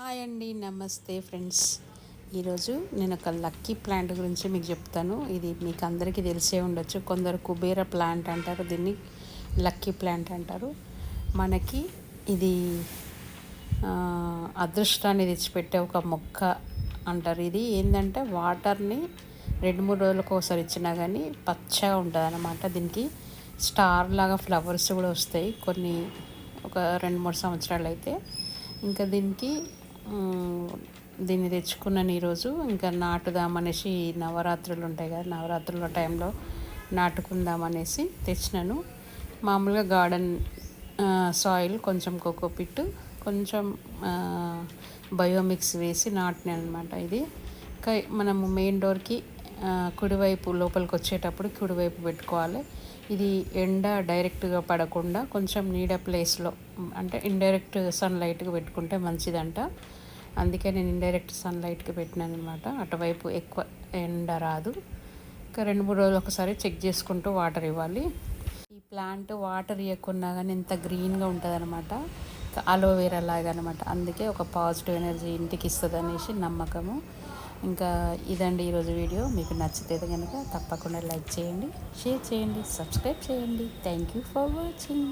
Hi అండి నమస్తే friends. ఈరోజు నేను ఒక లక్కీ ప్లాంట్ గురించి మీకు చెప్తాను. ఇది మీకు అందరికీ తెలిసే ఉండొచ్చు. కొందరు కుబేర ప్లాంట్ అంటారు దీన్ని లక్కీ ప్లాంట్ అంటారు. మనకి ఇది అదృష్టాన్ని తెచ్చిపెట్టే ఒక మొక్క అంటారు. ఇది ఏంటంటే వాటర్ని రెండు మూడు రోజులకు ఒకసారి ఇచ్చినా కానీ పచ్చగా ఉంటుంది అనమాట దీనికి స్టార్ లాగా ఫ్లవర్స్ కూడా వస్తాయి. కొన్ని ఒక రెండు మూడు సంవత్సరాలు అయితే ఇంకా దీనికి దీన్ని తెచ్చుకున్నాను ఈరోజు. ఇంకా నాటుదామనేసి నవరాత్రులు ఉంటాయి కదా నవరాత్రుల టైంలో నాటుకుందామనేసి తెచ్చినాను. మామూలుగా గార్డెన్ సాయిల్ కొంచెం కోకోపిట్ కొంచెం బయోమిక్స్ వేసి నాటినాను అనమాట ఇది. ఇంకా మనము మెయిన్ డోర్కి కుడివైపు లోపలికి వచ్చేటప్పుడు కుడివైపు పెట్టుకోవాలి. ఇది ఎండ డైరెక్ట్గా పడకుండా కొంచెం నీడ ప్లేస్లో అంటే ఇండైరెక్ట్ సన్లైట్గా పెట్టుకుంటే మంచిదంట. అందుకే నేను ఇండైరెక్ట్ సన్లైట్కి పెట్టినాను అనమాట అటువైపు ఎక్కువ ఎండ రాదు. ఇంకా రెండు మూడు రోజులు ఒకసారి చెక్ చేసుకుంటూ వాటర్ ఇవ్వాలి. ఈ ప్లాంట్ వాటర్ ఇవ్వకున్నా కానీ ఇంత గ్రీన్గా ఉంటుందన్నమాట అలోవేరా లాగా అనమాట అందుకే ఒక పాజిటివ్ ఎనర్జీ ఇంటికి ఇస్తుంది అనేసి నమ్మకము. ఇంకా ఇదండి ఈరోజు వీడియో. మీకు నచ్చితే కనుక తప్పకుండా లైక్ చేయండి షేర్ చేయండి సబ్స్క్రైబ్ చేయండి. Thank you for watching